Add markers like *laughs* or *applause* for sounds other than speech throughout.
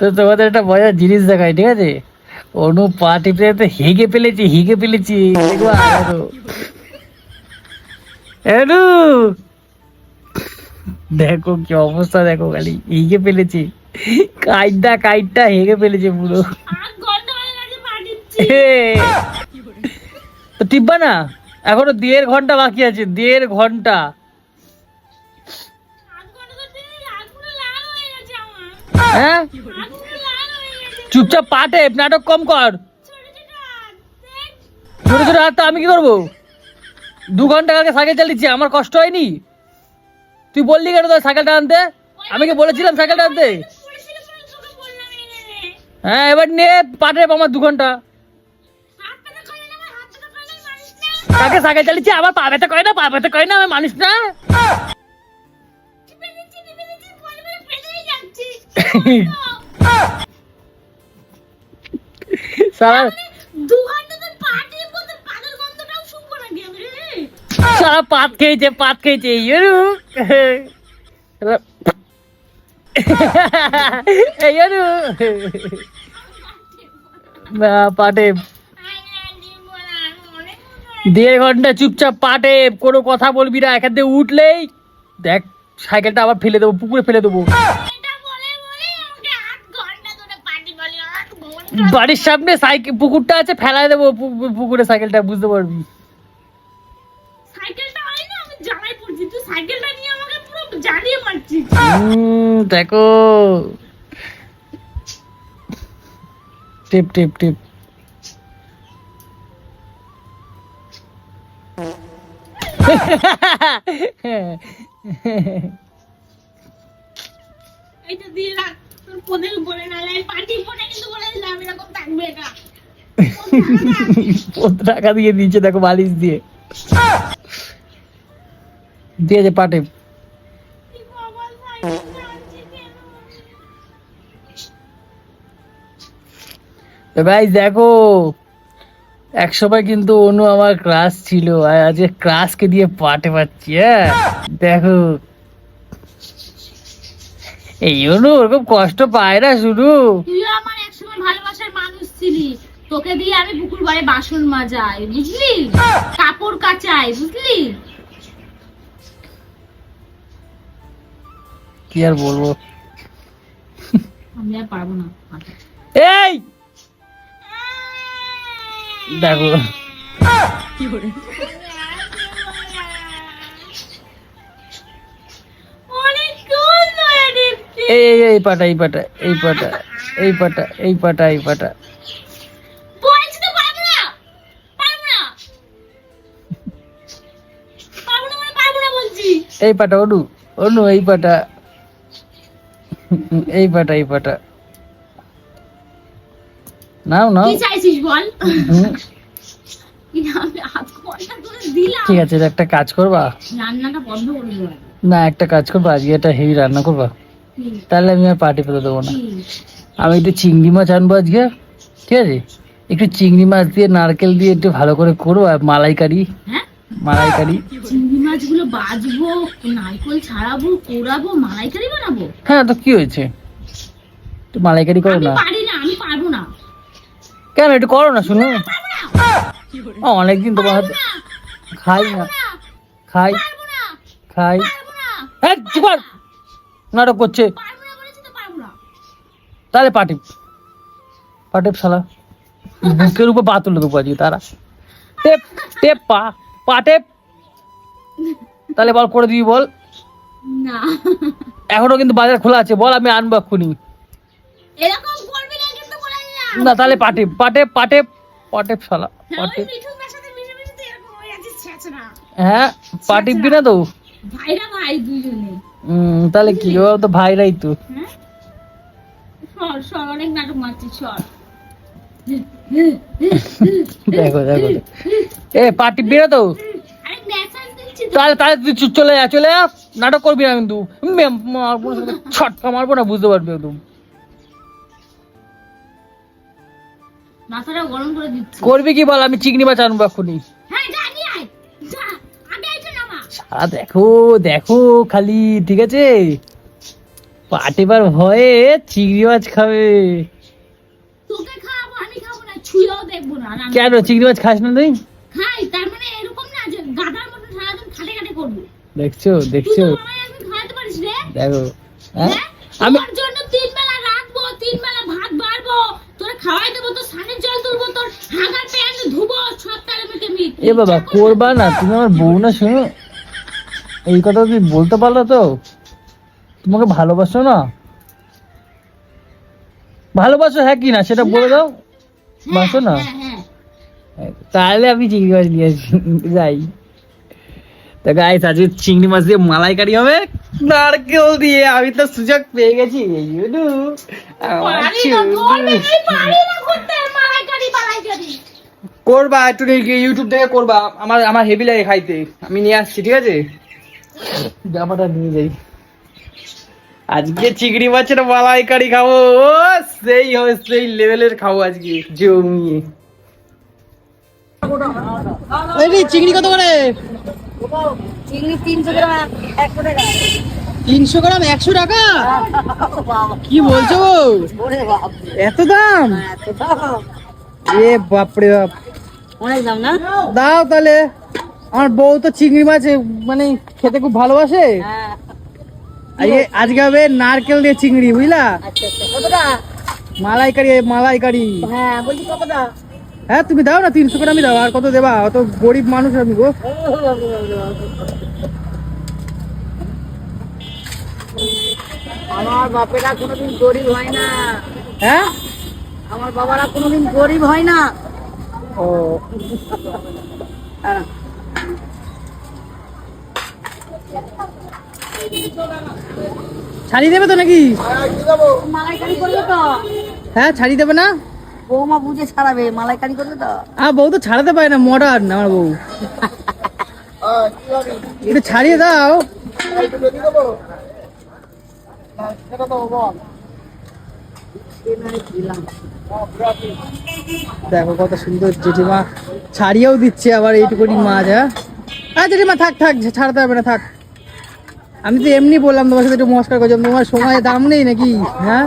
তো তোমাদের একটা মজার জিনিস দেখায় ঠিক আছে? অনু পা টিপতে টিপতে হেগে ফেলেছি হেগে ফেলেছি। দেখো অনু! দেখো কি অবস্থা দেখো খালি হেগে ফেলেছি। কাইটটা কাইটটা হেগে ফেলেছে পুরো। তো টিপবা না? এখনও দেড় ঘণ্টা বাকি আছে দেড় ঘণ্টা। হ্যাঁ? চুপচাপ পাটে, নাটক কম কর। ছোট ছোট হাত দেখ ছোট ছোট হাত তো আমি কি করব? দু ঘণ্টা আগে সাইকেল চালিয়েছি, আমার কষ্ট হয়নি? তুই বললি কেন তোর সাইকেলটা আনতে? আমি কি বলেছিলাম সাইকেলটা আনতে? হ্যাঁ এবার নে, পাটে আমার দু ঘণ্টা। আমার তাকে সাইকেল চালিয়েছি? আবার পা ব্যথা করে না, পা ব্যথা করে না, আমি মানুষ না। সারা পাত খেয়েছে পাত খেয়েছে ইয়েরু ইয়েরু পাটে। দেড় ঘণ্টা চুপচাপ পাটে কোনো কথা বলবি না এখান থেকে উঠলেই দেখ সাইকেলটা আবার ফেলে দেবো পুকুরে ফেলে দেবো এটা বলে বলে আমাকে আধ ঘণ্টা ধরে পার্টি বলে আধ ঘণ্টা বাড়ির সামনে সাইকেল পুকুরটা আছে ফেলায় দেবো পুকুরে সাইকেলটা বুঝতে পারবি। হয় দেখো। টিপ টিপ টিপ। দিয়ে রাখ। তোর পদের কিন্তু এরকম থাকবে এটা টাকা দিয়ে দিয়েছে দেখো বালিশ দিয়ে। দিয়েছে পাটে? ভাই দেখো এক সময় কিন্তু অনু আমার ক্রাশ ছিল আর আজকে ক্লাসকে দিয়ে পাটে পাচ্ছি হ্যাঁ? দেখো। এই অনু ওরকম কষ্ট পায় না শুধু তুই আমার একসময় ভালোবাসার মানুষ ছিলি। তোকে দিয়ে আমি পুকুর বাড়ি বাসন মাজাই বুঝলি? কাপড় কাচাই বুঝলি? কি আর বলব? আমি আর পারব না। এই! দেখো। অনেকক্ষণ এই এই এই পাটা এই পাটা এই পাটা এই পাটা এই পাটা এই পাটা। মানে এই পাটা অনু অনু এই পাটা। এই পাটা এই পাটা। নাও নাও। কি চাইছিস বল? ঠিক আছে একটা কাজ করবা? রান্নাটা বন্ধ করে দেবো। না একটা কাজ করবা আজকে একটা হেভি রান্না করবা। তাহলে আমি আর পার্টি পেতে দেবো না। আমি একটু চিংড়ি মাছ আনব আজকে ঠিক আছে? একটু চিংড়ি মাছ দিয়ে নারকেল দিয়ে একটু ভালো করে করব আর মালাইকারি। হ্যাঁ? মালাইকারি। চিংড়ি মাছগুলো বাজবো নারকল ছাড়াবো কোড়াবো মালাইকারি বানাবো? হ্যাঁ তো কি হয়েছে? একটু মালাইকারি করো না। পারি না আমি পারব না। কেন একটু করো না শুনো। অনেকদিন তোমার হাতে খাই না। খাই। খাই। হ্যাঁ। নাটক করছে। তাহলে পাটিপ পাটিপ শালা। বুকের উপর পা তুলে দেবো আজকে তারা টেপ টেপ পা পা টেপ। তাহলে বল করে দিবি বল। না। এখনও কিন্তু বাজার খোলা আছে বল আমি আনব এক্ষুনি। এরকম করবি না কিন্তু বলে দিলাম না। তাহলে পাটিপ পাটেপ পাটেপ পাটেপ শালা মিঠুন সাথে মিশে মিশে তো হয়ে হ্যাঁ না তো? ভাইরা ভাই দুজনে তাহলে কি? ও তো ভাইরাই তো। হ্যাঁ? সর সর অনেক নাটক মারছিস সর। দেখো দেখো এ পাটিপবি না তো। তাহলে তাহলে তুই চলে যা চলে যা নাটক করবি না কিন্তু। ছটকা মারবো না বুঝতে পারবি একদম। করবি কি বল? আমি চিংড়ি মাছ আনব এক্ষুনি। সারা দেখো দেখো খালি ঠিক আছে? পাটিবার ভয়ে চিংড়ি মাছ খাবে। কেন চিংড়ি মাছ খাস না তুই? মানে দেখছ দেখছ? দেখো হ্যাঁ? হ্যাঁ? আমি এ বাবা করবা না তুমি আমার বউ না শোনো? এই কথা তুমি বলতে পারল তো। তোমাকে ভালোবাসো না? ভালোবাসো হ্যাঁ কি না সেটা বলে দাও। বাসো না? হ্যাঁ হ্যাঁ। তাহলে আমি চিংড়ি মাছ নিয়ে যাই। তা গাইস আজকে চিংড়ি মাছ দিয়ে মালাইকারি হবে। নারকেল দিয়ে। আমি তো সুযোগ পেয়ে গেছি। করবা একটু ইউটিউব থেকে করবা। আমার আমার হেভি লাগে খাইতে। আমি নিয়ে আসছি ঠিক আছে? জামাটা নিয়ে যাই। আজকে চিংড়ি মাছের মালাইকারি খাব। ও সেই হবে সেই লেভেলের খাব আজকে জমিয়ে। এই চিংড়ি কত করে? চিংড়ি তিনশো গ্রাম একশো টাকা। তিনশো গ্রাম একশো টাকা? কি বলছো এত দাম? এত দাম। এ বাপরে বাপ। অনেক দাম না? দাও তাহলে। আমার বউ তো চিংড়ি মাছ মানে খেতে খুব ভালোবাসে। হ্যাঁ। আজকে হবে নারকেল দিয়ে চিংড়ি বুঝলা? আচ্ছা আচ্ছা। মালাইকারি মালাইকারি। হ্যাঁ হ্যাঁ তুমি দাও না তিনশো গ্রামই দাও আর কত দেবা? অত গরিব মানুষ আমি গো। আমার বাপেরা কোনোদিন গরিব হয় না। হ্যাঁ? আমার বাবারা কোনোদিন গরিব হয় না। ও। হ্যাঁ। ছাড়িয়ে দেবে তো নাকি? মালাইকারি করবে তো। হ্যাঁ ছাড়িয়ে দেবে না? বৌমা বুঝে ছাড়াবে মালাইকারি করবে তো। আর বউ তো ছাড়াতে পারে না মডার্ন আমার বউ। একটু ছাড়িয়ে দাও। দেখো কত সুন্দর জেঠিমা ছাড়িয়েও দিচ্ছে আবার এইটুকুনি মাছ হ্যাঁ? আর জেঠিমা থাক থাক ছাড়তে হবে না থাক। আমি তো এমনি বললাম তোমার সাথে একটু মস্কার করছিলাম তোমার সময় দাম নেই নাকি? হ্যাঁ?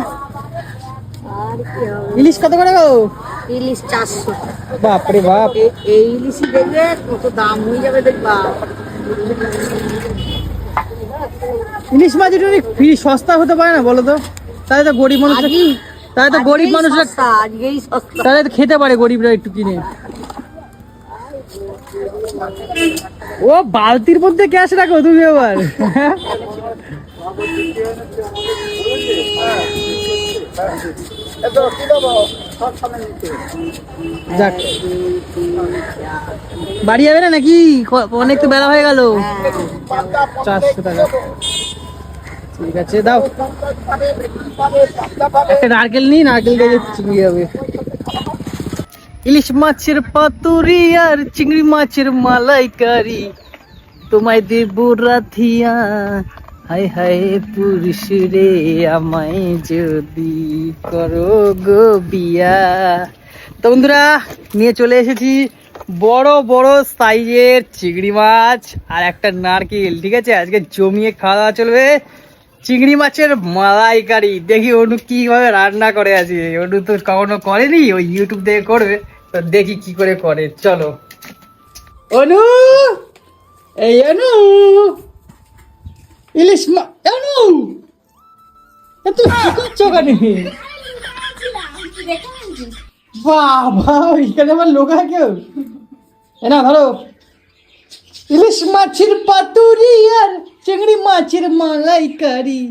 ইলিশ কত করে গো? ইলিশ চারশো। বাপরে বাপ। এই ইলিশই দেখবে কত দাম হয়ে যাবে দেখবা। ইলিশ মাছ একটু ফ্রি সস্তা হতে পারে না বলো তো? তাহলে তো গরিব মানুষ তাহলে তো গরিব মানুষরা আজকেই সস্তা। তাহলে তো খেতে পারে গরিবরা একটু কিনে। ও, বালতির মধ্যে ক্যাশ রাখো তুমি এবার? যাক। বাড়ি যাবে না নাকি? অনেক তো বেলা হয়ে গেল। চারশো টাকা। ঠিক আছে, দাও। একটা নারকেল নিই নারকেল দিয়ে চিংড়ি হবে ইলিশ মাছের পাতুরি আর চিংড়ি মাছের মালাইকারি। তোমায় দেব রাধিয়া হাই হাই পুরুষ রে, আমায় যদি করো গো বিয়া। তো বন্ধুরা, নিয়ে চলে এসেছি বড় বড় সাইজের চিংড়ি মাছ আর একটা নারকেল, ঠিক আছে? আজকে জমিয়ে খাওয়া দাওয়া চলবে। চিংড়ি মাছের মালাইকারি। দেখি অনু কীভাবে রান্না করে আছে। অনু তো কখনো করেনি ওই ইউটিউব থেকে করবে। তো দেখি কি করে করে। চলো। অনু! এই অনু! ইলিশ মা অনু! তুই কি করছ ওখানে বাবা, এখানে আমার লোক কেউ? ধরো। ইলিশ মাছের পাতুরি আর মাছের মালাইকারি।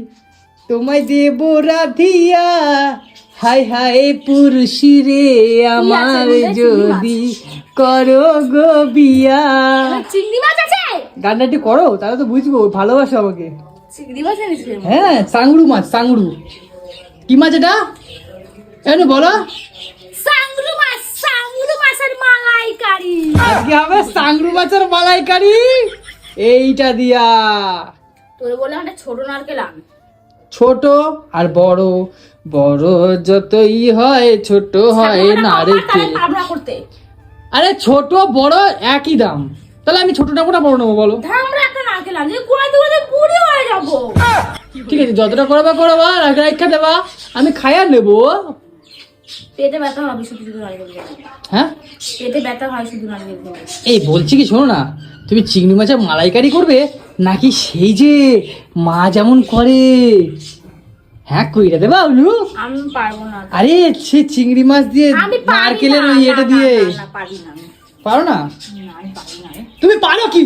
তোমায় দেব রাধিয়া। হাই হায় পুরুষ রে আমার যদি করো গো বিয়া। চিংড়ি মাছ আছে? গানটা একটু করো তাহলে তো বুঝব ভালোবাসো আমাকে। চিংড়ি মাছ হ্যাঁ সাংড়ু মাছ সাংড়ু কি মাছ এটা? এনে বলো। সাংরু মাছ সাংরু মাছের মালাইকারি। আজকে হবে সাংড়ু মাছের মালাইকারি। এইটা দিয়া। তোরে একটা ছোট নারকেল আন। ছোট আর বড় বড় যতই হয় ছোট হয় নারকেল। আমরা করতে। আরে ছোট বড় একই দাম। তাহলে আমি ছোট নেব না বড় নেব বলো? আমরা একটা নারকেল আন বুড়ি হয়ে যাব। ঠিক আছে যতটা করাবা করাবা রাখা দেবা। আমি খাইয়া নেব। পেটে ব্যথা হবে শুধু শুধু নারকেল হ্যাঁ? পেটে ব্যথা হয় শুধু নারকেল এই বলছি কি শোনো না তুমি চিংড়ি মাছের মালাইকারি করবে নাকি সেই যে মা যেমন করে? হ্যাঁ কইরা দেবা উলু। আমি পারব না। আরে সে চিংড়ি মাছ দিয়ে নারকেলের ওই এটা দিয়ে। পারি না। তুমি পারো কি?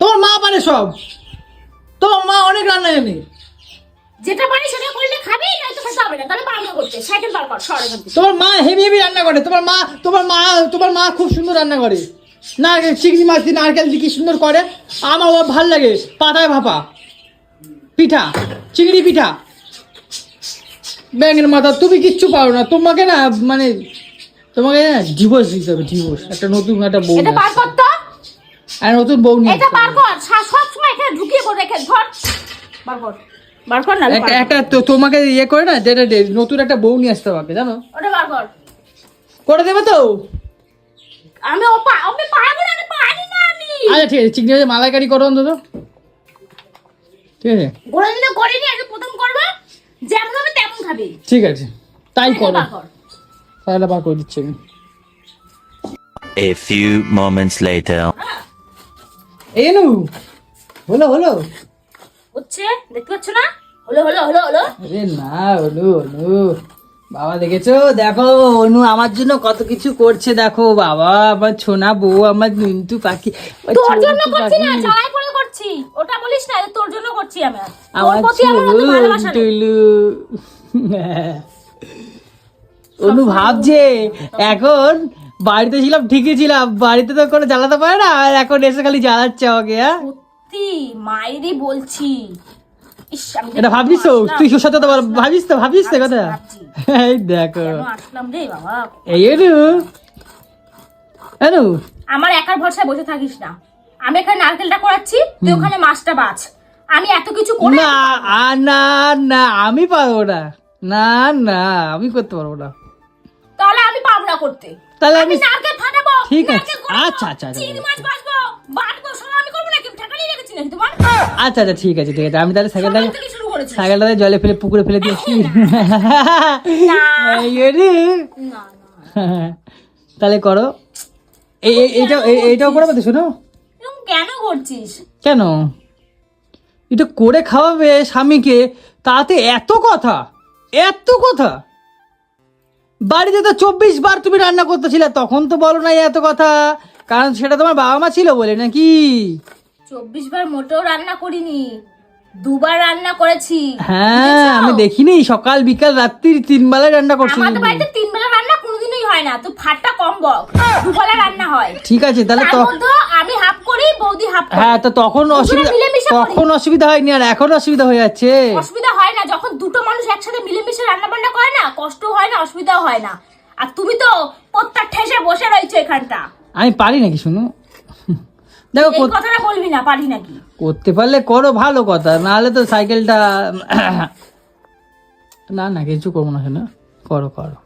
তোমার মা পারে সব। তোমার মা অনেক রান্না জানে। যেটা পারি সেটা করলে খাবি নয়তো খেতে হবে না। তাহলে পারব করতে। সাইকেল বার কর সর এখান থেকে। তোমার মা হেভি হেভি রান্না করে। তোমার মা তোমার মা তোমার মা খুব সুন্দর রান্না করে। নারকেল চিংড়ি মাছ দিয়ে নারকেল দিয়ে কি সুন্দর করে। আমার বাবা ভালো লাগে। পাতায় ভাপা। পিঠা। চিংড়ি পিঠা। ব্যাঙের মাথা তুমি কিচ্ছু পারো না। তোমাকে না মানে তোমাকে না ডিভোর্স দিতে হবে ডিভোর্স একটা নতুন একটা বউ এটা বার কর তো আর নতুন বউ নিয়ে এটা বার কর। সব সময় এখানে ঢুকিয়ে পড়ে রেখে ধর। বার কর। বার কর না একটা তোমাকে ইয়ে করে না যেটা ডে- নতুন একটা বউ নিয়ে আসতে হবে জানো? ওটা বার কর। করে দেবে তো? আমি আমি পারব না আমি পারি না আমি। আচ্ছা ঠিক আছে চিংড়ি মাছের মালাইকারি করো অন্তত। ঠিক আছে? গোড়া দিনে করিনি আগে প্রথম করব। যেমন হবে তেমন খাবি। ঠিক আছে তাই করো। তাহলে বার করে দিচ্ছি আমি। A few moments later. এই নু হলো হলো। হচ্ছে দেখতে পাচ্ছ না? হলো হলো হলো হলো। আরে না হলো হলো। বাবা দেখেছ? দেখো অনু আমার জন্য কত কিছু করছে দেখো। বাবা আমার ছোনা বউ আমার মিন্টু পাখি তোর জন্য করছি না করছি। ওটা বলিস না তোর জন্য করছি আমি। আমার প্রতি আমার ভালোবাসা *laughs* অনু ভাবছে এখন বাড়িতে ছিলাম ঠিকই ছিলাম। বাড়িতে তো কোনো জ্বালাতে পারে না আর এখন এসে খালি জ্বালাচ্ছে আমাকে হ্যাঁ? সত্যি মায়েরই বলছি। এটা ভাবিস তো? তুই ওর সাথে তো ভাবিস তো? ভাবিস তো কথা? এই দেখো। আসলাম রে বাবা? এই অনু অনু আমার একার ভরসায় বসে থাকিস না। আমি এখানে নারকেলটা করাচ্ছি তুই ওখানে মাছটা বাছ। আমি এত কিছু করে না না না আমি পারব না। না না আমি করতে পারব না। তাহলে আমি পারব না করতে। তাহলে আমি নারকেল ফাটাবো ঠিক আছে। আচ্ছা, আচ্ছা, আচ্ছা, চিংড়ি। মাছ বাছবো বাটবো সব করব নাকি তোমার? আচ্ছা আচ্ছা ঠিক আছে ঠিক আছে। আমি তাহলে সাইকেলটাকে সাইকেলটাকে জলে ফেলে পুকুরে ফেলে দিয়েছি। তাহলে করো। এই এই- এইটা এইটাও করে পাবে শোনো। কেন করছিস? কেন? এটা করে খাওয়াবে স্বামীকে তাতে এত কথা এত কথা। বাড়িতে তো চব্বিশ বার তুমি রান্না করতেছিলে তখন তো বলো না এত কথা কারণ সেটা তোমার বাবা মা ছিল বলে নাকি? চব্বিশ বার মোটেও রান্না করিনি। দুবার রান্না করেছি। হ্যাঁ আমি দেখিনি সকাল বিকাল রাত্রি তিন বেলায় রান্না করছি। আমাদের বাড়িতে তিন বেলা রান্না কোনোদিনই হয় না তো ফাটটা কম বক দুবেলা রান্না হয়। ঠিক আছে তাহলে তো আমি হাফ করি বৌদি হাফ করে। হ্যাঁ তো তখন অসুবিধা। তখন অসুবিধা হয়নি আর এখন অসুবিধা হয়ে যাচ্ছে। অসুবিধা হয় না যখন দুটো মানুষ একসাথে মিলেমিশে রান্না বান্না করে না কষ্ট হয় না অসুবিধাও হয় না। আর তুমি তো প্রত্যেক ঠেসে বসে রয়েছো এখানটা। আমি পারি নাকি শুনো? দেখো কথাটা বলবি না পারি নাকি? করতে পারলে করো ভালো কথা। নাহলে তো সাইকেলটা না না কিছু করব না শোনা। করো করো।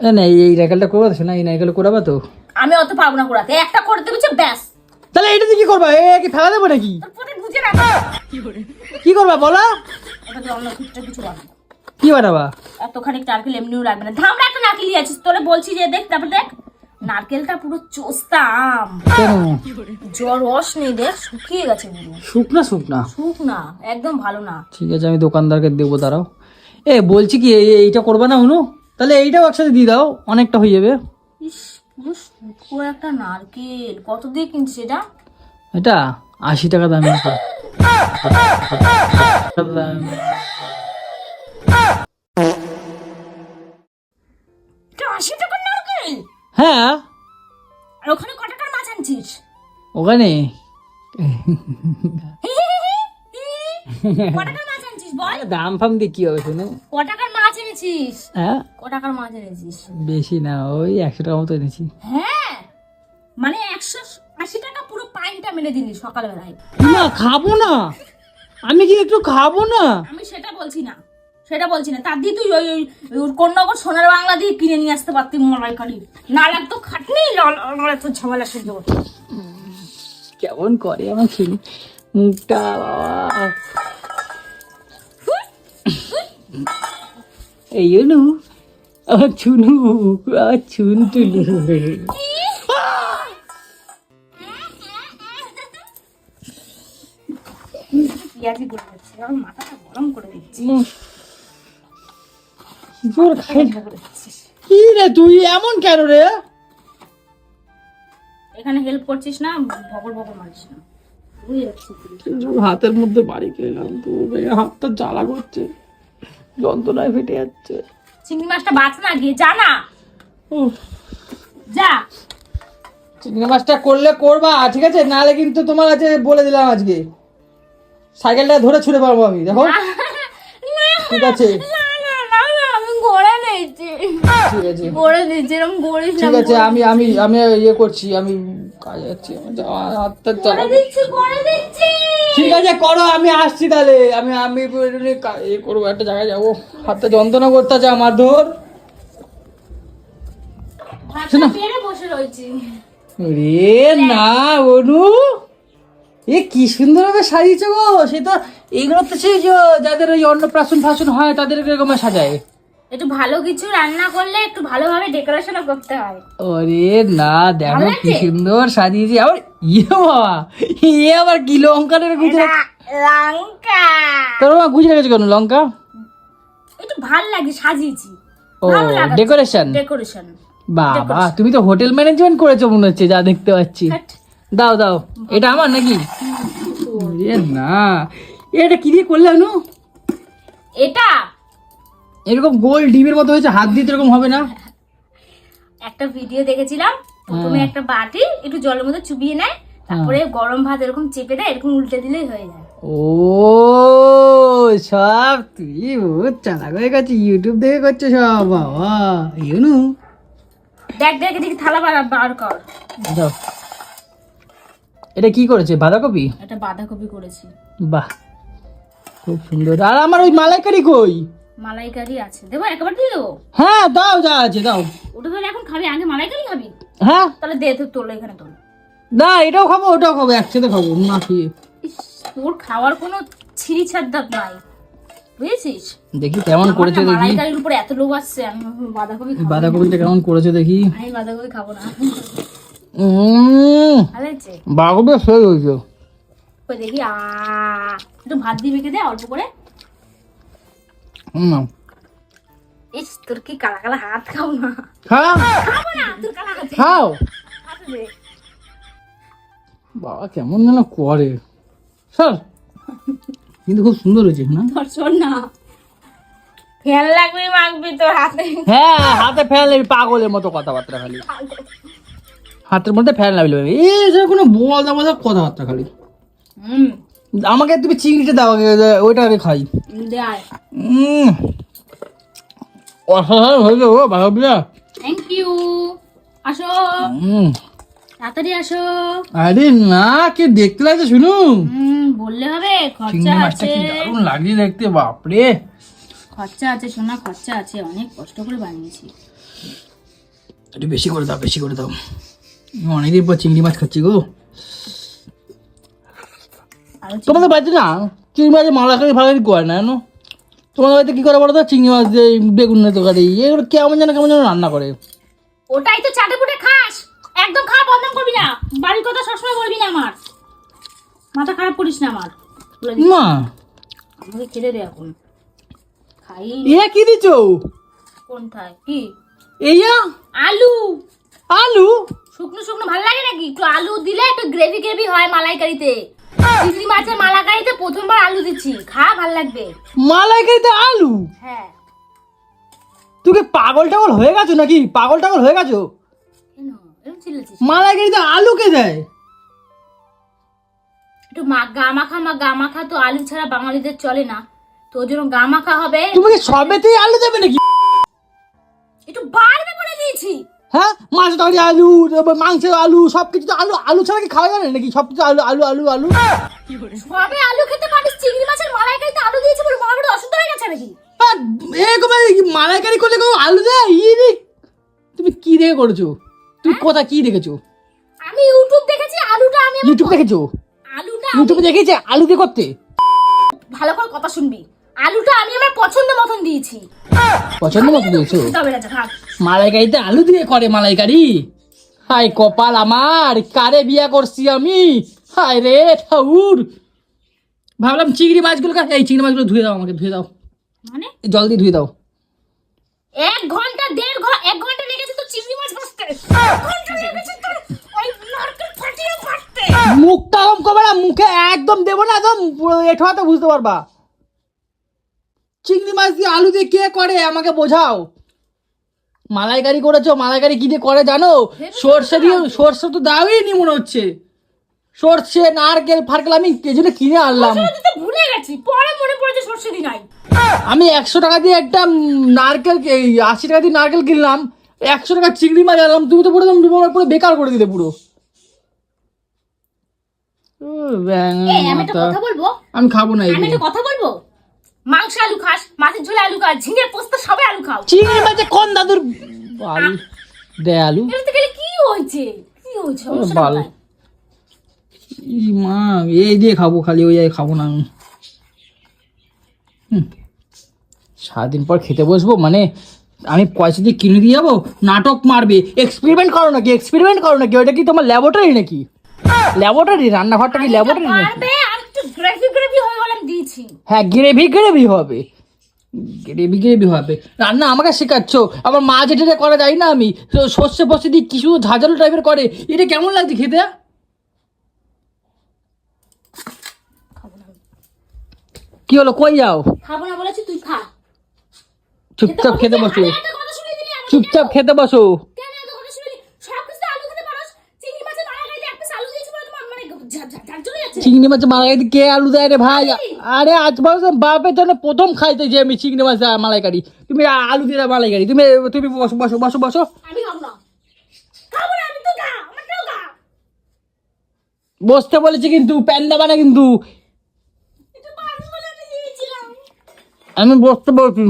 না এই- নাইকেলটা করব শোনা এই নাইকেল করাবা তো? আমি অত পারব না করাতে। একটা করে দেবেছে ব্যাস। তাহলে এটা কি করবা? এ কি ফেলা দেবো নাকি? কি করবা বলো? কি বানাবা? এতখানি নারকেল এমনিও লাগবে না। ধামরা একটা নারকেল আছিস তোরে বলছি যে দেখ তারপর দেখ। নারকেলটা পুরো চোস্তা আম জ্বর রস নেই দেখ শুকিয়ে গেছে পুরো। শুকনা শুকনা? শুক না একদম ভালো না। ঠিক আছে আমি দোকানদারকে দেবো দাঁড়াও। এ বলছি কি এই- এইটা করবা না হুনু? তাহলে এইটাও একসাথে দিয়ে দাও অনেকটা হয়ে যাবে। ইস পুরো একটা নারকেল। কত দিয়ে কিনছিস এটা? এটা আশি টাকা দাম আশি নারকেল হ্যাঁ। আর ওখানে ক টাকার মাছ আনছিস? ওখানে। ক টাকার মাছ আনছিস বল? দাম ফাম দিয়ে কি হবে শুনো? ক টাকার মাছ এনেছিস? হ্যাঁ। ক টাকার মাছ এনেছিস? বেশি না ওই একশো টাকা মতো এনেছি। হ্যাঁ। মানে একশো আশি টাকা পুরো পাইনটা মেরে দিলি সকালবেলায়। না খাব না। আমি কি একটু খাব না? আমি সেটা বলছি না। সেটা বলছি না। তার দিয়ে তুই ওই ওই কন্যাগর সোনার বাংলা দিয়ে কিনে নিয়ে আসতে পারতি মলাই কারি না লাগতো খাটনি তো ঝামেলা সহ্য করতে কেমন করে আমার চিনি মুখটা এই জন্য আমার চুনু আমার চুন টুলু পেঁয়াজি করে দিচ্ছি আমার মাথাটা গরম করে দিচ্ছি। জোর খাই করে কি রে তুই? এমন কেন রে? এখানে হেল্প করছিস না ভগর ভগর মারিস না। হাতের মধ্যে বাড়ি খেলাম তো হাতটা জ্বালা করছে। যন্ত্রণায় ফেটে যাচ্ছে। চিংড়ি মাছটা বাঁচ না গিয়ে যা না। যা। চিংড়ি মাছটা করলে করবা ঠিক আছে নাহলে কিন্তু তোমার কাছে বলে দিলাম আজকে। সাইকেলটা ধরে ছুড়ে পারব আমি দেখো। ঠিক আছে। গড়ে দিয়েছি এরকম ঠিক আছে আমি আমি আমি ইয়ে করছি আমি কাজে যাচ্ছি হাতটা ঠিক আছে করো আমি আসছি তাহলে। আমি আমি করব একটা জায়গায় যাব। হাতটা যন্ত্রণা করতেছে আমার ধর। রে না অনু। এ কি সুন্দর ভাবে সাজিয়েছে গো। সে তো এগুলো তো সেই যাদের ওই অন্নপ্রাশন ফাশন হয় তাদের এরকম সাজায়। একটু ভালো কিছু রান্না করলে একটু ভালোভাবে ডেকোরেশনও করতে হয়। ওরে না দেখো কি সুন্দর সাজিয়েছে। আবার ইয়ে বাবা ইয়ে আবার কি লঙ্কানের গুজরাট লঙ্কা। তোর মা গুজরে গেছে কেন লঙ্কা? একটু ভালো লাগে সাজিয়েছি। ও। ডেকোরেশন ডেকোরেশন বাবা তুমি তো হোটেল ম্যানেজমেন্ট করেছ মনে হচ্ছে যা দেখতে পাচ্ছি। দাও দাও। এটা আমার নাকি? না। এটা কি দিয়ে করলে আনু? এটা? এরকম গোল ডিমের মতো হয়েছে হাত দিয়ে এরকম হবে না। একটা ভিডিও দেখেছিলাম প্রথমে একটা বাটি একটু জলের মধ্যে চুবিয়ে নেয় তারপরে গরম ভাত এরকম চেপে দেয় এরকম উল্টে দিলেই হয়ে যায়। ও সব তুই বহুত চালাক হয়ে গেছে ইউটিউব দেখে করছ সব বাবা ইউনু। দেখ দেখ দেখি থালা বার বার কর। দাও। এটা কি করেছে বাঁধাকপি? এটা বাঁধাকপি করেছি। বাহ খুব সুন্দর। আর আমার ওই মালাইকারি কই? মালাইকারি আছে। দেবো একবার দিয়ে দেবো? হ্যাঁ দাও যা আছে দাও। ওটা তাহলে এখন খাবি আগে মালাইকারি খাবি? হ্যাঁ। তাহলে দে তো তোলো এখানে তোল না এটাও খাব ওটাও খাব একসাথে খাব মাখিয়ে ইস, তোর খাওয়ার কোনো ছিঁড়ি ছাদ্দাত নাই। বুঝেছিস? দেখি কেমন করেছ দেখি। মালাইকারির উপরে এত লোভ আসছে আমি বাঁধাকপি খাব। বাঁধাকপিটা কেমন করেছ দেখি। আমি বাঁধাকপি খাব না। বাঁধাকপি সেই হয়েছে? দেখি আ একটু ভাত দিয়ে মেখে দে অল্প করে। হুম। ইস তোর কি কালা কালা হাত খাও না খাও খাব না তোর কালা হাত খাও বাবা কেমন যেন করে স্যার কিন্তু খুব সুন্দর হয়েছে না শোন না ফ্যান লাগবে মাখবি তোর হাতে হ্যাঁ হাতে ফ্যান লাগবে পাগলের মতো কথাবার্তা খালি হাতের মধ্যে ফ্যান লাগবে এই কোনো বল দাবা কথাবার্তা খালি হুম আমাকে তুমি চিংড়িটা দাও আগে, ওইটা আগে খাই। অসাধারণ হয়েছে ও বাঘাবিয়া থ্যাংক ইউ আসো। তাড়াতাড়ি আসো। আরে না কে দেখতে লাগছে শুনু? হুম বললে হবে খরচা চিংড়ি মাছটা আছে। কি দারুণ লাগছে দেখতে বাপরে। খরচা আছে সোনা খরচা আছে অনেক কষ্ট করে বানিয়েছি। একটু বেশি করে দাও বেশি করে দাও। অনেকদিন পর চিংড়ি মাছ খাচ্ছি গো। তোমাদের বাড়িতে না চিংড়ি মাছের মালাকারি ফালাকারি করে না জানো? তোমাদের বাড়িতে কি করে বলো তো? চিংড়ি মাছ দিয়ে বেগুন তরকারি এগুলো কেমন যেন কেমন যেন রান্না করে। ওটাই তো চাটে পুটে খাস। একদম খাওয়া বন্ধ করবি না। বাড়ির কথা সবসময় বলবি না আমার। মাথা খারাপ করিস না আমার। মা। আমাকে ছেড়ে দে এখন। খাই। এ কি দিছো? কোনটায় কি? এইয়া আলু। আলু? শুকনো শুকনো ভালো লাগে নাকি? একটু আলু দিলে একটু গ্রেভি গ্রেভি হয় মালাইকারিতে। চিংড়ি মাছের মালাইকারিতে প্রথমবার আলু দিচ্ছি। খা ভালো লাগবে। মালাইকারিতে আলু? হ্যাঁ। তুই কি পাগল টাগল হয়ে গেছো নাকি? পাগল টাগল হয়ে গেছো? কেন? এরকম মালাইকারিতে আলু কে দেয়? একটু মা গা মাখা মা গা মাখা তো আলু ছাড়া বাঙালিদের চলে না। তো ওই জন্য গা মাখা হবে। তুমি কি সবেতেই আলু দেবে নাকি? একটু বাড়বে বলে দিয়েছি। হ্যাঁ? মাছ তরকারি আলু মাংসের আলু সব কিছু আলু আলু ছাড়া কি খাওয়া যাবে নাকি? সব কিছু আলু আলু আলু আলু। সবে আলু খেতে পারিস? চিংড়ি মাছের মালাইকারিতে আলু দিয়েছে বলে মা বড় অসুস্থ হয়ে গেছে নাকি? এরকম মালাইকারি করলে কেউ আলু দেয়? ই রে। তুমি কি দেখে করেছ? তুমি কোথা কি দেখেছ? আমি ইউটিউব দেখেছি আলুটা আমি আমি ইউটিউব দেখেছ? আলুটা ইউটিউবে দেখেছে আলু দিয়ে করতে? ভালো করে কথা শুনবি। আলুটা আমি আমার পছন্দ মতন দিয়েছি। পছন্দ মতো দিয়েছ? মালাইকারিতে আলু দিয়ে করে মালাইকারি? হাই কপাল আমার কারে বিয়া করছি আমি? হায় রে ঠাউর। ভাবলাম চিংড়ি মাছগুলো কা- এই চিংড়ি মাছগুলো ধুয়ে দাও আমাকে ধুয়ে দাও। মানে? জল দিয়ে ধুয়ে দাও। এক ঘণ্টা দেড় ঘণ্টা এক ঘণ্টা লেগেছে তো চিংড়ি মাছ ভাজতে। এক ঘণ্টা লেগেছে তো ওই নারকেল ফাটিয়ে ফাটতে মুখটা কম করবে না মুখে একদম দেবো না একদম পুরো এঠো হাতে বুঝতে পারবা। চিংড়ি মাছ দিয়ে আলু দিয়ে কে করে? আমাকে বোঝাও। মালাইকারি করেছ মালাইকারি কি দিয়ে করে জানো? সর্ষে দিয়ে সর্ষে তো দাওই নি মনে হচ্ছে। সর্ষে নারকেল ফারকেল আমি জন্য কিনে আনলাম। আমি ভুলে গেছি। পরে মনে পড়েছে সর্ষে দি নাই। আমি একশো টাকা দিয়ে একটা নারকেল আশি টাকা দিয়ে নারকেল কিনলাম। একশো টাকা চিংড়ি মাছ আনলাম। তুমি তো পুরো তোমার পুরো বেকার করে দিলে পুরো। ও, আমি একটা কথা বলব? আমি খাব না আমি একটা কথা বলব? মাংস আলু খাস মাছের ঝোলে আলু খাস ঝিঙে পোস্ত সবে আলু খাও। চিংড়ি মাছে কোন দাদুর আলু দে আলু। এটাতে গেলে কি হয়েছে? কি হয়েছে? বাল। মা এই দিয়ে খাব খালি ওই এই খাব না। আমি সারাদিন পর খেতে বসবো মানে আমি পয়সা দিয়ে কিনে দিয়ে যাব নাটক মারবে। এক্সপেরিমেন্ট করো নাকি? এক্সপেরিমেন্ট করো নাকি? ওইটা কি তোমার ল্যাবরেটরি নাকি? ল্যাবরেটরি রান্নাঘরটা কি ল্যাবরেটরি নাকি? দিয়েছি। হ্যাঁ গ্রেভি গ্রেভি হবে। গ্রেভি গ্রেভি হবে। রান্না আমাকে শেখাচ্ছ। আমার মা যেটা করা যায় না আমি। তো সর্ষে ফসে দিয়ে কিছু ঝাঁঝালো টাইপের করে। এটা কেমন লাগছে খেতে? কি হলো? কই যাও? খাব না বলেছি তুই খা। চুপচাপ খেতে বসো চুপচাপ খেতে বসো কেন এত কথা শুনে দিলি সব কিছু আলু খেতে পারোস চিংড়ি মাছের মারা গাইতে এক পিস আলু দিয়েছি বলে তোমার মানে ঝা- ঝা- ঝাল চলে যাচ্ছে চিংড়ি মাছ মালাই কে আলু দেয় রে ভাই? আরে আজ বলছ বাপের জন্য প্রথম খাইতে যে আমি চিংড়ি মাছ মালাইকারি। তুমি আলু দিয়ে মালাইকারি। তুমি তুমি বসো বসো বসো বসো। বসতে বলেছি কিন্তু প্যান দেবা না কিন্তু আমি বসতে বলছি।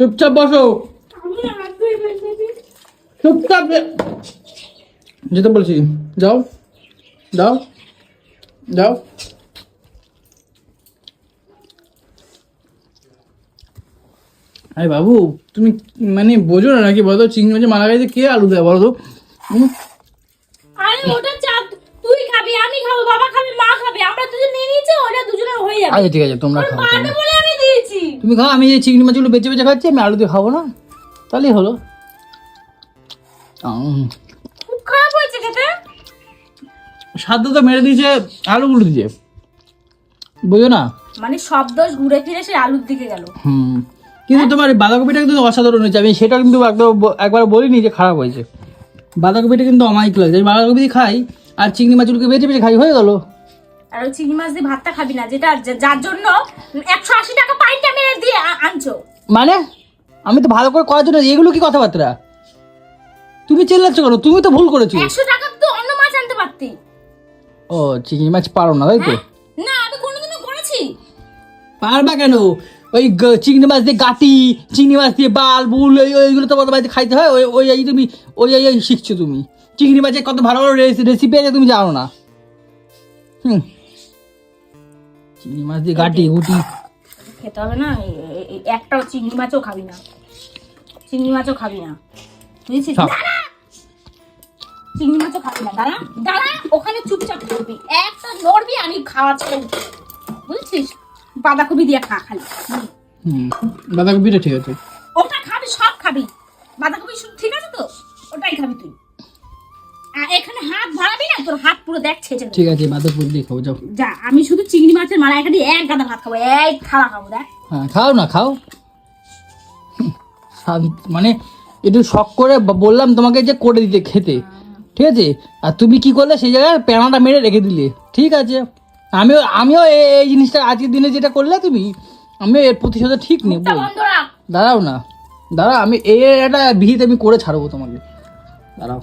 চুপচাপ বসো। চুপচাপ যেতে বলছি। যাও। যাও যাও আরে বাবু তুমি মানে বোঝো না নাকি? বলো তো চিংড়ি মাছে মারা গেছে কে আলু দেয়? বলো তো। হুম? আরে ওটা চাপ তুই খাবি আমি খাব বাবা খাবে মা খাবে আমরা দুজন নিয়ে নিয়েছি ওটা দুজনের হয়ে যাবে। আচ্ছা ঠিক আছে তোমরা খাও পারবে বলে আমি দিয়েছি। তুমি খাও আমি এই চিংড়ি মাছগুলো বেঁচে বেঁচে খাচ্ছি আমি আলু দিয়ে খাব না। তাহলেই হলো। সাদ্য তো মেরে দিয়েছে আলুগুলো দিয়ে বুঝো না? মানে সব দোষ ঘুরে ফিরে সে আলুর দিকে গেল। হুম। কিন্তু তোমার বাঁধাকপিটা কিন্তু অসাধারণ হয়েছে। আমি সেটা কিন্তু একদম একবার বলিনি যে খারাপ হয়েছে। বাঁধাকপিটা কিন্তু অমায়িক লাগছে। আমি বাঁধাকপি দিয়ে খাই আর চিংড়ি মাছগুলোকে বেঁচে বেঁচে খাই হয়ে গেল। আর ওই চিংড়ি মাছ দিয়ে ভাতটা খাবি না যেটা যার জন্য একশো আশি টাকা পাইটা মেরে দিয়ে আনছো। মানে? আমি তো ভালো করে করার জন্য এগুলো কি কথাবার্তা? তুমি চেল্লাচ্ছ কেন? তুমি তো ভুল করেছ। একশো টাকা তো অন্য মাছ আনতে পারতি। ও চিংড়ি মাছ পারো না তাই তো? হ্যাঁ? না আমি কোনোদিনও করেছি। পারবা কেন? ওই চিংড়ি মাছ দিয়ে গাটি চিংড়ি মাছ দিয়ে বাল বুল ওই ওইগুলো তো তোমাদের বাড়িতে খাইতে হয়? ওই ওই এই তুমি ওই এই শিখছো তুমি। চিংড়ি মাছের কত ভালো ভালো রেসিপি আছে তুমি জানো না। হুম। চিংড়ি মাছ দিয়ে গাটি গুটি। খেতে হবে না একটাও চিংড়ি মাছও খাবি না। চিংড়ি মাছও খাবি না। বুঝেছিস! চিংড়ি মাছও খাবি না। দাঁড়া দাঁড়া ওখানে চুপচাপ করবি একটা নড়বি আমি খাওয়া ছেড়ে। বুঝেছিস? বাঁধাকপি দিয়ে খা খালি। বাঁধাকপিটা ঠিক আছে। ওটা খাবি সব খাবি। বাঁধাকপি শুধু ঠিক আছে তো? ওটাই খাবি তুই। আর এখানে হাত ভাড়াবি না তোর হাত পুরো দেখ ছেঁচে ঠিক আছে বাঁধাকপি দিয়ে খাব যাও। যা আমি শুধু চিংড়ি মাছের মালা এখানে এক গাদা ভাত খাব। এক থালা খাব দেখ। হ্যাঁ খাও না খাও। মানে একটু শখ করে বললাম তোমাকে যে করে দিতে খেতে। ঠিক আছে? আর তুমি কি করলে? সেই জায়গায় প্যানাটা মেরে রেখে দিলে। ঠিক আছে? আমিও আমিও এই জিনিসটা আজকের দিনে যেটা করলে তুমি আমিও এর প্রতিশোধ ঠিক নেব। দাঁড়াও না। দাঁড়াও আমি এই একটা বিহিত আমি করে ছাড়বো তোমাকে। দাঁড়াও।